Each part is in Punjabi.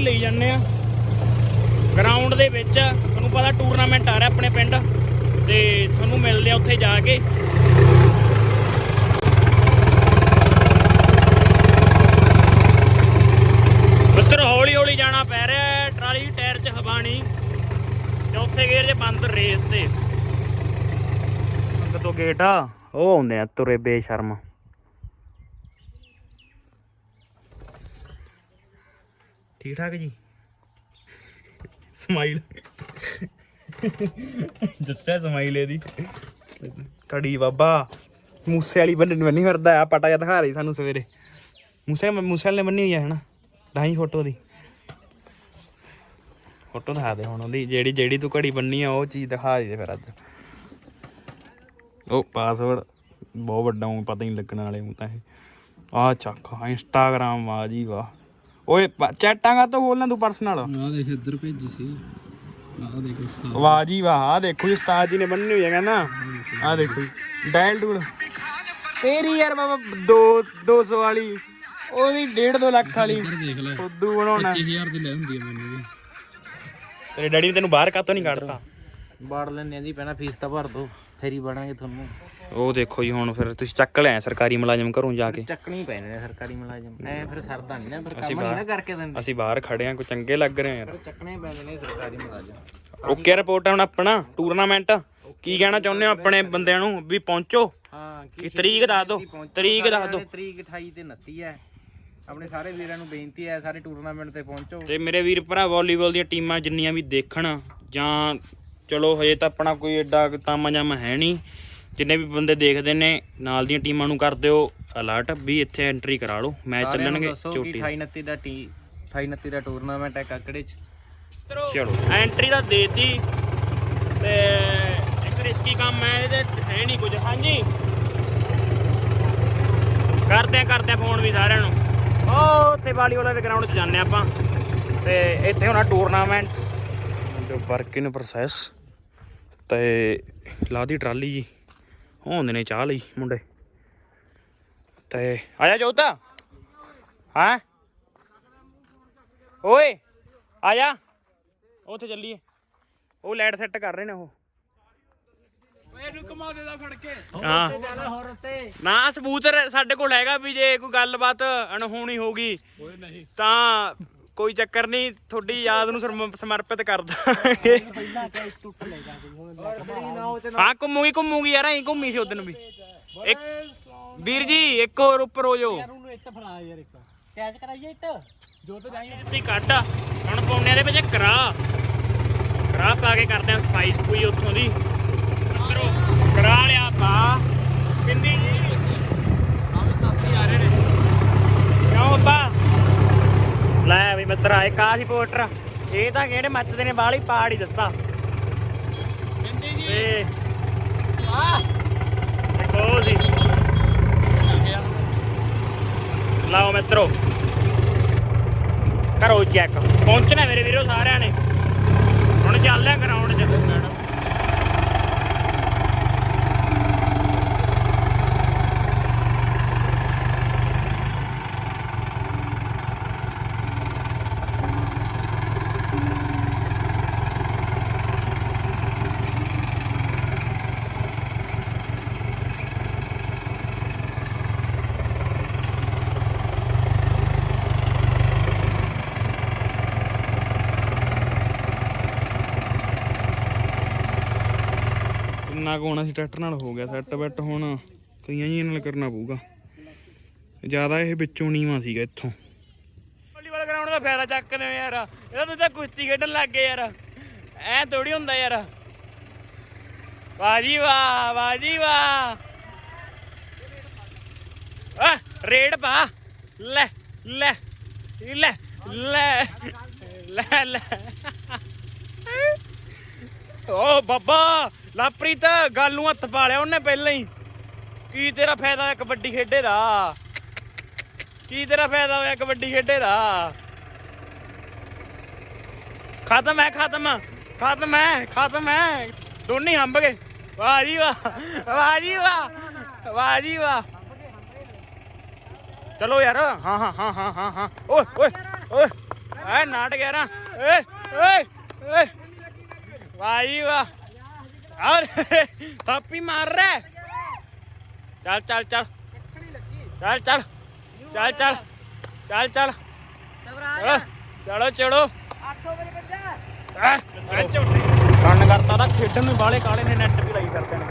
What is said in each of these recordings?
ਲਈ ਜਾਂਦੇ ਆ ਗਰਾਊਂਡ ਦੇ ਵਿੱਚ, ਤੁਹਾਨੂੰ ਪਤਾ ਟੂਰਨਾਮੈਂਟ ਆ ਰਿਹਾ ਆਪਣੇ ਪਿੰਡ। ਤੇ ਤੁਹਾਨੂੰ ਮਿਲਦੇ ਆ ਉੱਥੇ ਜਾ ਕੇ ਮਿੱਤਰੋ ਹੌਲੀ ਹੌਲੀ ਜਾਣਾ ਪੈ ਰਿਹਾ ਹੈ ਟਰਾਲੀ ਟਾਇਰ ਚੌਥੇ ਗੇਅਰ 'ਚ ਬੰਦ ਰੇਸ ਤੇ। ਕਦੋਂ ਗੇਟ ਆ, ਉਹ ਆਉਂਦੇ ਆ ਤੁਰੇ ਬੇਸ਼ਰਮ। ਠੀਕ ਠਾਕ ਜੀ? ਸਮਾਈਲ। ਦੱਸਿਆ ਸਮਾਈਲ ਇਹਦੀ। ਕੜੀ ਬਾਬਾ, ਮੂਸੇ ਵਾਲੀ ਬੰਨਣ ਬੰਨੀ ਫਿਰਦਾ ਆ ਪਟਾ ਜਿਹਾ ਦਿਖਾ ਰਹੀ ਸਾਨੂੰ ਸਵੇਰੇ। ਮੂਸੇ ਮੂਸੇ ਵਾਲੇ ਨੇ ਬੰਨੀ ਹੋਈ ਆ, ਹਨਾ? ਦਾਈ ਫੋਟੋ ਦੀ। ਫੋਟੋ ਦਿਖਾ ਦੇ ਹੁਣ ਉਹਦੀ ਜਿਹੜੀ ਜਿਹੜੀ ਤੂੰ ਘੜੀ ਬੰਨੀ ਆ ਉਹ ਚੀਜ਼ ਦਿਖਾ ਦੇ ਫਿਰ ਅੱਜ। ਉਹ ਪਾਸਵਰਡ ਬਹੁਤ ਵੱਡਾ ਉਹ ਪਤਾ ਹੀ ਨਹੀਂ ਲੱਗਣ ਵਾਲੇ ਨੂੰ ਤਾਂ ਇਹ। ਆ ਚੱਕ ਇੰਸਟਾਗ੍ਰਾਮ ਆ ਜੀ ਵਾਹ। ਓਏ ਚੈਟਾਂ ਕਾ ਤੋਂ ਬੋਲਣਾ ਤੂੰ ਪਰਸਨਲ ਆ ਦੇਖ ਇੱਧਰ ਭੇਜੀ ਸੀ। ਆ ਦੇਖ ਉਸਤਾਦ। ਵਾਹ ਜੀ ਵਾਹ ਆ ਦੇਖੋ ਜੀ ਉਸਤਾਦ ਜੀ ਨੇ ਬੰਨੀ ਹੋਈ ਹੈ ਕਹਿੰਦਾ। ਆ ਦੇਖੋ ਡਾਇਲ ਟੂਲ ਤੇਰੀ ਯਾਰ ਬਾਬਾ 2 200 ਵਾਲੀ ਉਹਦੀ 1.5 2 ਲੱਖ ਵਾਲੀ। ਫੁੱਦੂ ਬਣਾਉਣਾ। 25000 ਦੀ ਲੈ ਹੁੰਦੀ ਹੈ ਮੈਨੂੰ। ਤੇਰੇ ਡੈਡੀ ਨੇ ਤੈਨੂੰ ਬਾਹਰ ਕਾਤੋਂ ਨਹੀਂ ਕੱਢਤਾ? ਬਾੜ ਲੈਣੇ ਦੀ ਪਹਿਲਾਂ ਫੀਸ ਤਾਂ ਭਰ ਦੋ ਫੇਰੀ ਬਾੜਾਂਗੇ ਤੁਹਾਨੂੰ। ਉਹ ਦੇਖੋ ਜੀ ਹੁਣ ਫਿਰ ਤੁਸੀਂ ਚੱਕ ਲਿਆ ਸਰਕਾਰੀ ਮੁਲਾਜ਼ਮ ਘਰੋਂ ਜਾ ਕੇ। ਚੱਕਣੀ ਪੈਣੇ ਨੇ ਸਰਕਾਰੀ ਮੁਲਾਜ਼ਮ। ਐ ਫਿਰ ਸਰਦਾ ਨਹੀਂ ਨਾ ਫਿਰ ਕੰਮ ਨਹੀਂ ਨਾ ਕਰਕੇ ਦਿੰਦੇ। ਅਸੀਂ ਬਾਹਰ ਖੜੇ ਆ ਕੋਈ ਚੰਗੇ ਲੱਗ ਰਹੇ ਆ ਯਾਰ। ਚੱਕਣੇ ਪੈਂਦੇ ਨੇ ਸਰਕਾਰੀ ਮੁਲਾਜ਼ਮ। ਓਕੇ ਰਿਪੋਰਟ ਹੈ ਹੁਣ ਆਪਣਾ ਟੂਰਨਾਮੈਂਟ। ਕੀ ਕਹਿਣਾ ਚਾਹੁੰਦੇ ਹੋ ਆਪਣੇ ਬੰਦਿਆਂ ਨੂੰ ਵੀ ਪਹੁੰਚੋ? ਹਾਂ ਕੀ ਤਰੀਕ ਦੱਸ ਦਿਓ ਤਰੀਕ ਦੱਸ ਦਿਓ। ਤਰੀਕ 28 ਤੇ 29 ਹੈ। ਆਪਣੇ ਸਾਰੇ ਵੀਰਾਂ ਨੂੰ ਬੇਨਤੀ ਹੈ ਸਾਰੇ ਟੂਰਨਾਮੈਂਟ ਤੇ ਪਹੁੰਚੋ। ਤੇ ਮੇਰੇ ਵੀਰ ਭਰਾ ਵਾਲੀਬਾਲ ਦੀਆਂ ਟੀਮਾਂ ਜਿੰਨੀਆਂ ਵੀ ਦੇਖਣ ਜਾਂ ਚਲੋ ਹਜੇ ਤਾਂ ਆਪਣਾ ਕੋਈ ਐਡਾ ਤਾਮਾ ਜਾਮਾ ਹੈ ਨਹੀਂ। ਜਿੰਨੇ ਵੀ ਬੰਦੇ ਦੇਖਦੇ ਨੇ ਨਾਲ ਦੀਆਂ ਟੀਮਾਂ ਨੂੰ ਕਰ ਦਿਓ ਅਲਰਟ ਵੀ ਇੱਥੇ ਐਂਟਰੀ ਕਰਾ ਲਓ ਮੈਚ ਚੱਲਣਗੇ ਚੋਟੀ 28 29 ਦਾ ਟੀ 28 29 ਦਾ ਟੂਰਨਾਮੈਂਟ ਹੈ ਕਾਕੜੇ ਚ। ਚਲੋ ਐਂਟਰੀ ਤਾਂ ਦੇਤੀ ਤੇ ਇੱਕ ਰਿਸਕੀ ਕੰਮ ਹੈ ਇਹਦੇ ਹੈ ਨਹੀਂ ਕੁਝ। ਹਾਂਜੀ। ਕਰਦੇ ਕਰਦੇ ਫੋਨ ਵੀ ਸਾਰਿਆਂ ਨੂੰ। ਉਹ ਉੱਥੇ ਵਾਲੀਬਾਲ ਦੇ ਗਰਾਊਂਡ 'ਚ ਜਾਂਦੇ ਆਪਾਂ। ਤੇ ਇੱਥੇ ਹੋਣਾ ਟੂਰਨਾਮੈਂਟ ਜੋ ਵਰਕ ਇਨ ਪ੍ਰੋਸੈਸ ਤੇ ਲਾਦੀ ਟਰਾਲੀ ਜੀ। ਹੁੰਦੇ ਨੇ ਚਾਹ ਲਈ ਮੁੰਡੇ। ਤੇ ਆਇਆ ਜੋਤਾ ਹਾਂ? ਓਏ, ਆਇਆ। ਉੱਥੇ ਚੱਲੀਏ। ਉਹ ਲਾਈਟ ਸੈੱਟ ਕਰ ਰਹੇ ਨੇ ਉਹ। ਇਹਨੂੰ ਕਮਾ ਦੇ ਦਾ ਫੜ ਕੇ ਹਾਂ ਚੱਲ ਹੋਰ ਉੱਤੇ। ਨਾ ਸਬੂਤ ਰ- ਸਾਡੇ ਕੋਲ ਹੈਗਾ ਵੀ ਜੇ ਕੋਈ ਗੱਲਬਾਤ ਅਣਹੋਣੀ ਹੋਗੀ ਓਏ ਨਹੀਂ। ਤਾਂ ਕੋਈ ਚੱਕਰ ਨਹੀਂ ਤੁਹਾਡੀ ਯਾਦ ਨੂੰ ਸਰਮ- ਸਮਰਪਿਤ ਕਰ ਦਾਂਗੇ। ਪਹਿਲਾਂ ਕਿ ਟੁੱਟ ਲੈ ਜਾ ਹਾਂ ਘੁੰਮੂਗੀ ਘੁੰਮੂਗੀ ਯਾਰ ਐਂ ਘੁੰਮੀ ਸੀ ਉਦੋਂ ਵੀ। ਇੱਕ ਵੀਰ ਜੀ ਇੱਕ ਹੋਰ ਉੱਪਰ ਹੋ ਜਾਓ। ਉਹਨੂੰ ਇੱਟ ਫੜਾ ਯਾਰ ਇੱਕ। ਕੈਚ ਕਰਾਈਏ ਇੱਟ? ਜੋ ਤੇ ਜਾਈਏ ਇੱਥੇ ਕੱਢ ਹੁਣ ਪੌਣਿਆਂ ਦੇ ਵਿੱਚ ਕਰਾ। ਕਰਾ ਪਾ ਕੇ ਕਰਦੇ ਆ ਸਫ਼ਾਈ ਸਫੂਈ ਉੱਥੋਂ ਦੀ। ਕਰਾ ਲਿਆ ਪਾ ਕਿੰਨੀ ਜੀ। ਆਵੇ ਸਾਥੀ ਆ ਰਹੇ ਨੇ ਕਿਉਂ ਬੱਬਾ ਲੈ ਵੀ ਮਿੱਤਰਾ ਇੱਕ ਆ ਸੀ ਪੋਸਟਰ ਇਹ ਤਾਂ ਕਿਹੜੇ ਮੱਚਦੇ ਨੇ ਬਾਹਲੀ ਪਾੜ ਹੀ ਦਿੱਤਾ। ਬਿੰਦੀ ਜੀ। ਤੇ ਆ ਇੱਕ ਉਹ ਸੀ ਲਾਓ ਮਿੱਤਰੋ। ਕਰੋ ਚੈੱਕ। ਪਹੁੰਚਣਾ ਮੇਰੇ ਵੀਰੋ ਸਾਰਿਆਂ ਨੇ। ਹੁਣ ਚੱਲ ਲਿਆ ਗਰਾਊਂਡ 'ਚ। ਕਿੰਨਾ ਕੁ ਹੋਣਾ ਸੀ, ਟਰੈਕਟਰ ਨਾਲ ਹੋ ਗਿਆ ਸੈੱਟ ਬੈਟ ਹੁਣ ਕਈਆਂ ਜੀ ਨਾਲ ਕਰਨਾ ਪਊਗਾ। ਜ਼ਿਆਦਾ ਇਹ ਵਿੱਚੋਂ ਨੀਵਾ ਸੀਗਾ ਇੱਥੋਂ। ਵਾਲੀਬਾਲ ਗਰਾਊਂਡ ਦਾ ਫਾਇਦਾ ਚੱਕਦੇ ਹੋ ਯਾਰ। ਇਹਦਾ ਤੁਸੀਂ ਕੁਸ਼ਤੀ ਖੇਡਣ ਲੱਗ ਗਏ ਯਾਰ। ਐ ਥੋੜੀ ਹੁੰਦਾ ਯਾਰ। ਵਾਹ ਵਾਹ ਵਾਹ ਵਾਹ। ਆ ਰੇਡ ਪਾ। ਲੈ ਲੈ ਲੈ ਲੈ ਲੈ ਲੈ। ਓ ਬਾਬਾ। ਲਾਪ੍ਰੀਤ, ਗੱਲ ਨੂੰ ਹੱਥ ਪਾ ਲਿਆ ਉਹਨੇ ਪਹਿਲਾਂ ਹੀ। ਕੀ ਤੇਰਾ ਫਾਇਦਾ ਹੋਇਆ ਕਬੱਡੀ ਖੇਡੇ ਦਾ? ਕੀ ਤੇਰਾ ਫਾਇਦਾ ਹੋਇਆ ਕਬੱਡੀ ਖੇਡੇ ਦਾ? ਖਤਮ ਹੈ, ਖਤਮ। ਖਤਮ ਹੈ ਖਤਮ ਹੈ। ਦੋਨੇ ਹੰਬ ਗਏ। ਵਾਹ ਜੀ ਵਾਹ ਵਾਹ ਜੀ ਵਾਹ ਵਾਹ ਜੀ ਵਾਹ। ਚਲੋ ਯਾਰ, ਹਾਂ ਹਾਂ ਹਾਂ ਹਾਂ ਹਾਂ ਹਾਂ। ਓਏ ਓਏ ਓਏ, ਐ ਨਾਟ ਗਿਆ ਏ ਓਏ ਓਏ ਓਏ। ਵਾਹ ਜੀ ਵਾਹ। ਔਰ ਥਾਪੀ ਮਾਰ ਰਿਹਾ। ਚੱਲ ਚੱਲ ਚੱਲ। ਚੱਲ ਚੱਲ। ਚੱਲ ਚੱਲ। ਚੱਲ ਚੱਲ। ਚਲੋ ਚਲੋ। 800 ਵਜੇ ਬੱਜਾ ਐ ਝੋਟੇ ਰਨ ਕਰਤਾ ਤਾਂ ਖੇਡਣ ਨੂੰ ਬਾਲੇ ਕਾਲੇ ਨੇ ਨੈਟ ਵੀ ਲਾਈ ਕਰਦੇ ਨੇ।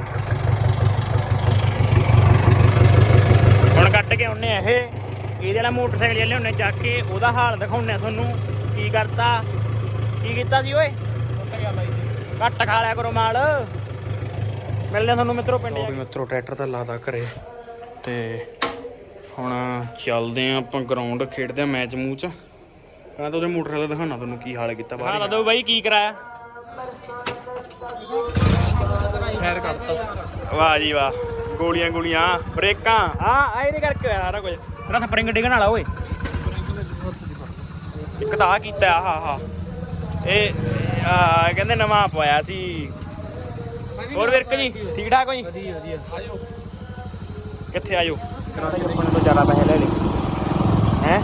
ਹੁਣ ਕੱਟ ਕੇ ਉਹਨੇ ਇਹ। ਇਹਦੇ ਵਾਲਾ ਮੋਟਰਸਾਈਕਲ ਜਿਹੜੇ ਉਹਨੇ ਚੱਕ ਕੇ। ਉਹਦਾ ਹਾਲ ਦਿਖਾਉਣੇ ਤੁਹਾਨੂੰ। ਕੀ ਕਰਤਾ? ਕੀ ਕੀਤਾ ਸੀ ਓਏ? ਘੱਟ ਖਾ ਲਿਆ ਕਰੋ ਮਾਲ। ਮਿਲਦੇ ਤੁਹਾਨੂੰ ਮਿੱਤਰੋ ਪਿੰਡ ਜਾ ਮਿੱਤਰੋ ਟਰੈਕਟਰ ਤਾਂ ਲਾਦਾ ਘਰੇ। ਤੇ ਹੁਣ ਚੱਲਦੇ ਆਂ ਆਪਾਂ ਗਰਾਊਂਡ ਖੇਡਦੇ ਆਂ ਮੈਚ ਮੂਚ ਕਹਿੰਦਾ ਤਾਂ ਉਹਦੇ ਮੋਟਰਸਾਈਕਲ ਦਿਖਾਉਣਾ ਤੁਹਾਨੂੰ ਕੀ ਹਾਲ ਕੀਤਾ ਬਾਹਰ ਹਾਂ। ਦੱਸੋ ਬਾਈ ਕੀ ਕਰਾਇਆ? ਖੈਰ ਕਰਤਾ। ਵਾਹ ਜੀ ਵਾਹ ਗੋਲੀਆਂ ਗੋਲੀਆਂ ਬ੍ਰੇਕਾਂ। ਆ ਆ ਇਹਦੇ ਕਰਕੇ ਹੋਇਆ ਸਾਰਾ ਕੁਝ। ਤੇਰਾ ਸਪਰਿੰਗ ਡਿੱਗਣ ਵਾਲਾ ਓਏ। ਇੱਕ ਤਾਂ ਆ ਕੀਤਾ ਆਹ ਆਹ। ਇਹ ਆ ਕਹਿੰਦੇ ਨਵਾਂ ਪਵਾਇਆ ਸੀ। ਹੋਰ ਵਿਰਕ ਜੀ ਠੀਕ ਠਾਕ ਹੋ ਜੀ? ਵਧੀਆ ਵਧੀਆ। ਆਜੋ। ਕਿੱਥੇ ਆਜੋ? ਆਪਣੇ ਤੋਂ ਜ਼ਿਆਦਾ ਪੈਸੇ ਲੈ ਲੈ ਹੈ?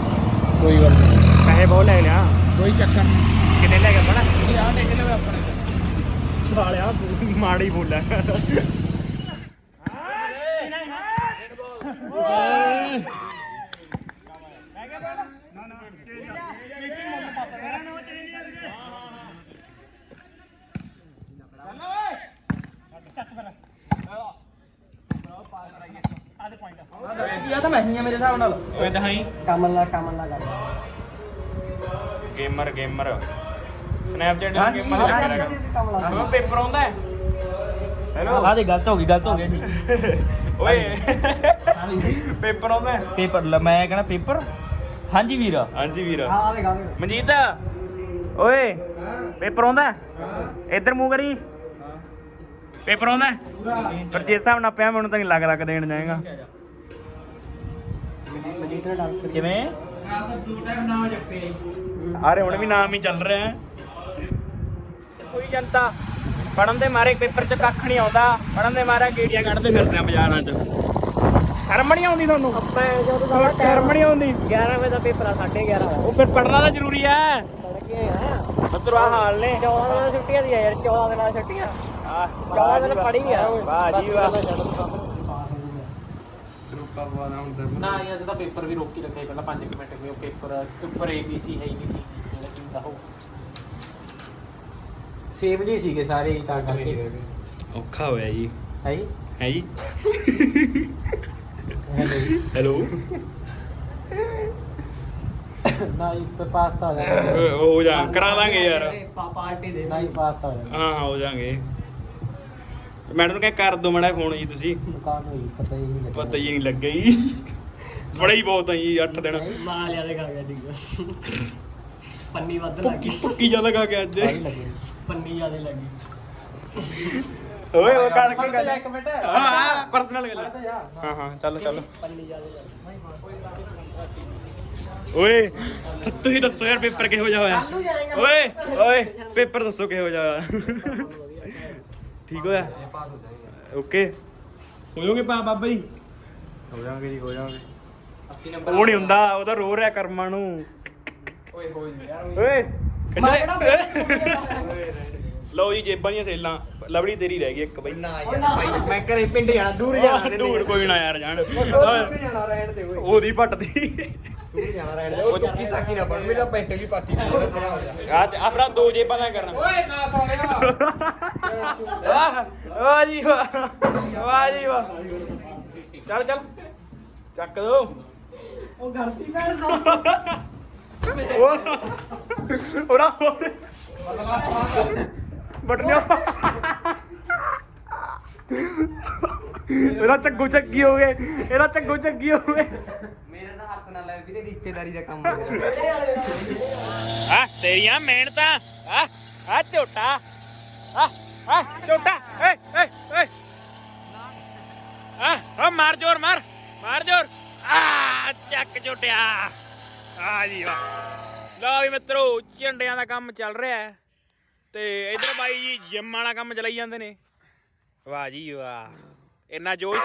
ਕੋਈ ਗੱਲ ਨਹੀਂ। ਪੈਸੇ ਬਹੁਤ ਲੈ ਲਿਆ। ਕੋਈ ਚੱਕਰ ਨਹੀਂ। ਕਿੰਨੇ ਲੈ ਕੇ ਬਣਾ ਇਹ ਆ ਦੇਖ ਲਓ ਆਪਣੇ ਸਾਲਿਆ ਮਾੜੀ ਬੋਲਿਆ ਇਹ ਤਾਂ ਮੈਂ ਹੀ ਆ ਮੇਰੇ ਹਿਸਾਬ ਨਾਲ। ਓਏ ਦਹਾਈ ਕਮਲ ਨਾਲ ਕਮਲ ਨਾਲ ਗੱਲ ਗੇਮਰ ਗੇਮਰ। ਸਨੈਪਚੈਟ ਦਾ ਗੇਮਰ ਲੱਗਦਾ। ਕਮਲ ਹਾਂ ਪੇਪਰ ਆਉਂਦਾ ਹੈ। ਹੈਲੋ ਆ ਦੇ ਗਲਤ ਹੋ ਗਈ ਗਲਤ ਹੋ ਗਿਆ ਜੀ ਓਏ। ਪੇਪਰ ਆਉਂਦਾ ਹੈ। ਪੇਪਰ ਮੈਂ ਕਹਿੰਦਾ ਪੇਪਰ। ਹਾਂਜੀ ਵੀਰ। ਹਾਂਜੀ ਵੀਰ। ਆ ਦੇ ਗਾ ਮਨਜੀਤ। ਓਏ ਪੇਪਰ ਆਉਂਦਾ ਹੈ? ਇੱਧਰ ਮੂੰਹ ਕਰੀ। ਪੇਪਰ ਆਉਂਦਾ ਹੈ? ਪਰ ਜੇ ਹਿਸਾਬ ਨਾਲ ਪਿਆ ਮੈਨੂੰ ਤਾਂ ਨਹੀਂ ਲੱਗਦਾ ਕਿ ਦੇਣ ਜਾਏਗਾ। ਕਿਵੇਂ? ਆਰੇ ਹੁਣ ਵੀ ਨਾਮ ਹੀ ਚੱਲ ਰਿਹਾ ਹੈ। ਕੋਈ ਜਨਤਾ ਪੜਨ ਦੇ ਮਾਰੇ ਪੇਪਰ 'ਚ ਕੱਖ ਨਹੀਂ ਆਉਂਦਾ। ਪੜਨ ਦੇ ਮਾਰੇ ਗੇੜੀਆਂ ਕੱਢਦੇ ਫਿਰਦੇ ਆ ਬਾਜ਼ਾਰਾਂ 'ਚ। ਸ਼ਰਮ ਨਹੀਂ ਆਉਂਦੀ ਤੁਹਾਨੂੰ? ਸ਼ਰਮ ਨਹੀਂ ਆਉਂਦੀ? 11 ਵਜੇ ਦਾ ਪੇਪਰ ਆ 11:30 ਉਹ ਫਿਰ ਪੜਨਾ ਤਾਂ ਜ਼ਰੂਰੀ ਹੈ। ਆ। ਮਤਲਬ ਆ ਹਾਲ ਨੇ। 14 ਦਿਨਾਂ ਛੁੱਟੀਆਂ ਦੀਆਂ ਯਾਰ 14 ਦਿਨਾਂ ਛੁੱਟੀਆਂ। ਆਹ, ਚੌਦਾਂ ਦਿਨ ਪੜ੍ਹੀ ਆ। ਵਾਹ ਜੀ ਵਾਹ। ਨਾ ਇਹ ਅੱਜ ਦਾ ਪੇਪਰ ਵੀ ਰੋਕੀ ਰੱਖਿਆ ਸੀ ਪਹਿਲਾਂ 5 ਮਿੰਟ ਕੋਈ ਪੇਪਰ ਉੱਪਰ ਏਬੀਸੀ ਹੈ ਏਬੀਸੀ ਜਿਹੜਾ ਕੀ ਹੁੰਦਾ ਉਹ। ਸੇਮ ਜੀ ਸੀਗੇ ਸਾਰੇ ਹੀ ਤਾਂ ਕਰਕੇ। ਔਖਾ ਹੋਇਆ ਜੀ। ਹੈ ਹੈ ਜੀ? ਹੈਲੋ। ਨਾ ਇੱਕ ਪਾਸਤਾ ਹੋ ਹੋ ਜਾ ਕਰਾ ਦਾਂਗੇ ਯਾਰ। ਪਾਰਟੀ ਦੇ। ਨਾ ਹੀ ਪਾਸਤਾ ਹੋ ਹਾਂ ਹਾਂ ਹੋ ਜਾਾਂਗੇ ਮੈਡਮ ਨੂੰ ਕਹਿ ਕਰ ਦੋ ਮੜਾ ਫੋਨ ਜੀ ਤੁਸੀਂ। ਦੁਕਾਨ ਹੋਈ ਪਤਾ ਹੀ ਨਹੀਂ ਪਤਾ ਹੀ ਨਹੀਂ ਲੱਗਿਆ ਜੀ। ਬੜਾ ਹੀ ਬਹੁਤ ਆ ਜੀ 8 ਦਿਨ। ਮਾਲ ਯਾਦੇ ਖਾ ਗਿਆ ਜੀ ਪੰਨੀ ਵੱਧ ਭੁੱਕੀ ਭੁੱਕੀ ਜ਼ਿਆਦਾ ਖਾ ਕੇ ਅੱਜ। ਪੰਨੀ ਜਿਆਦੇ ਲੱਗੀ ਓਏ ਉਹ ਕਰ ਕੇ ਗੱਲ ਇੱਕ ਮਿੰਟ। ਹਾਂ ਹਾਂ ਪਰਸਨਲ ਗੱਲ ਹੈ। ਹਾਂ ਹਾਂ ਚੱਲ ਚੱਲ। ਪੰਨੀ ਜਿਆਦੇ ਲੱਗੀ ਓਏ ਤੁ- ਤੁਸੀਂ ਦੱਸੋ ਯਾਰ ਪੇਪਰ ਕਿਹੋ ਜਿਹਾ ਹੋਇਆ? ਓਏ ਓਏ ਪੇਪਰ ਦੱਸੋ ਕਿਹੋ ਜਿਹਾ ਹੋਇਆ? ਠੀਕ ਹੋਇਆ? ਓਕੇ। ਹੋ ਜਾਓਗੇ ਪਾ ਬਾਬਾ ਜੀ? ਹੋ ਜਾਵਾਂਗੇ ਜੀ ਹੋ ਜਾਵਾਂਗੇ 80 ਨੰਬਰ ਉਹ ਨਹੀਂ ਹੁੰਦਾ ਉਹ ਤਾਂ ਰੋ ਰਿਹਾ ਕਰਮਾਂ ਨੂੰ। ਓਏ ਹੋਏ ਯਾਰ ਓਏ ਲਓ ਜੀ ਜੇਬਾਂ ਦੀਆਂ ਸੇਲਾਂ। ਲਵੜੀ ਤੇਰੀ ਰਹਿ ਗਈ ਇੱਕ ਬਈ। ਨਾ ਯਾਰ ਭਾਈ ਮੈਂ ਘਰੇ ਪਿੰਡ ਜਾਣਾ ਦੂਰ ਜਾਣਾ ਦੂਰ ਕੋਈ ਨਾ। ਯਾਰ ਜਾਣ। ਜਾਣਾ ਰਹਿਣ ਦੇ ਓਏ। ਉਹਦੀ ਪੱਟਦੀ ਦੂਰ ਜਾਣਾ ਰਹਿਣ ਦੇ। ਉਹ ਚੁੱਕੀ ਤਾਕੀ ਨਾ ਪੜ ਮੇਰਾ ਪੈਂਟ ਵੀ ਪਾਟੀ ਹੋਣਾ ਆ ਆਪਣਾ ਦੋ ਜੇਬਾਂ ਦਾ ਕਰਨਾ। ਓਏ ਨਾ ਸੋਣਿਆ ਵਾਹ ਵਾਹ ਜੀ ਵਾਹ। ਵਾਹ ਜੀ ਵਾਹ। ਚੱਲ ਚੱਲ। ਚੱਕ ਦੋ। ਉਹ ਗਲਤੀ ਕਰ ਉਹ ਉਹਦਾ ਬਟਨਿਓ। ਇਹਦਾ ਚੱਗੂ ਚੱਗੀ ਹੋ ਗਏ ਇਹਦਾ ਚੱਗੂ ਚੱਗੀ ਹੋ ਗਏ ਮੇਰੇ ਰਿਸ਼ਤੇਦਾਰੀ ਦਾ ਕੰਮ ਆ, ਤੇਰੀਆਂ ਮਿਹਨਤਾਂ, ਆ ਆ ਝੋਟਾ, ਆ ਆ ਝੋਟਾ, ਏ ਏ ਏ। ਆ ਆ ਮਾਰ ਜੋਰ, ਮਾਰ ਮਾਰ ਜੋਰ। ਆ, ਚੱਕ ਝੋਟਿਆ। ਆ ਜੀ ਵਾਹ। ਲਓ ਵੀ ਮਿੱਤਰੋ, ਝੰਡਿਆਂ ਦਾ ਕੰਮ ਚੱਲ ਰਿਹਾ ਹੈ। ਤੇ ਇਧਰ ਬਾਈ ਜੀ, ਜਿਮ ਵਾਲਾ ਕੰਮ ਚਲਾਈ ਜਾਂਦੇ ਨੇ। ਵਾਹ ਜੀ ਵਾਹ। ਇੰਨਾ ਜੋਸ਼,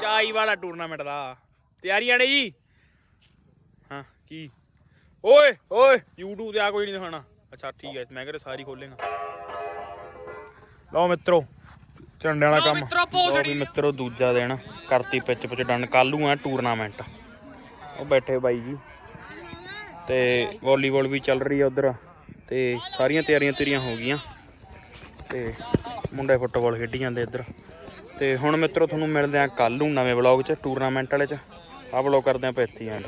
ਚਾਈ ਵਾਲਾ ਟੂਰਨਾਮੈਂਟ ਦਾ। ਤਿਆਰੀਆਂ ਨੇ ਜੀ? ਕੀ? ਓਏ ਓਏ YouTube ਤੇ ਆ ਕੋਈ ਨਹੀਂ ਦਿਖਾਣਾ ਅੱਛਾ ਠੀਕ ਹੈ ਮੈਂ ਕਿਹਾ ਸਾਰੀ ਖੋਲੇਗਾ। ਲਓ ਮਿੱਤਰੋ ਝੰਡੇ ਵਾਲਾ ਕੰਮ। ਲਓ ਵੀ ਮਿੱਤਰੋ ਦੂਜਾ ਦਿਨ ਕਰਤੀ ਪਿੱਚ ਪਿੱਚ ਡਨ ਕੱਲੂ ਆ ਟੂਰਨਾਮੈਂਟ ਉਹ ਬੈਠੇ ਬਾਈ ਜੀ। ਤੇ ਵਾਲੀਬਾਲ ਵੀ ਚੱਲ ਰਹੀ ਆ ਉਧਰ। ਤੇ ਸਾਰੀਆਂ ਤਿਆਰੀਆਂ ਤਿਆਰੀਆਂ ਹੋ ਗਈਆਂ। ਤੇ ਮੁੰਡੇ ਫੁੱਟਬਾਲ ਖੇਡੀ ਜਾਂਦੇ ਇੱਧਰ। ਤੇ ਹੁਣ ਮਿੱਤਰੋ ਤੁਹਾਨੂੰ ਮਿਲਦੇ ਆ ਕੱਲ ਨੂੰ ਨਵੇਂ ਵਲੌਗ 'ਚ ਟੂਰਨਾਮੈਂਟ ਵਾਲੇ 'ਚ। ਆਹ ਵਲੌਗ ਕਰਦੇ ਆਪਾਂ ਇੱਥੇ ਐਂਡ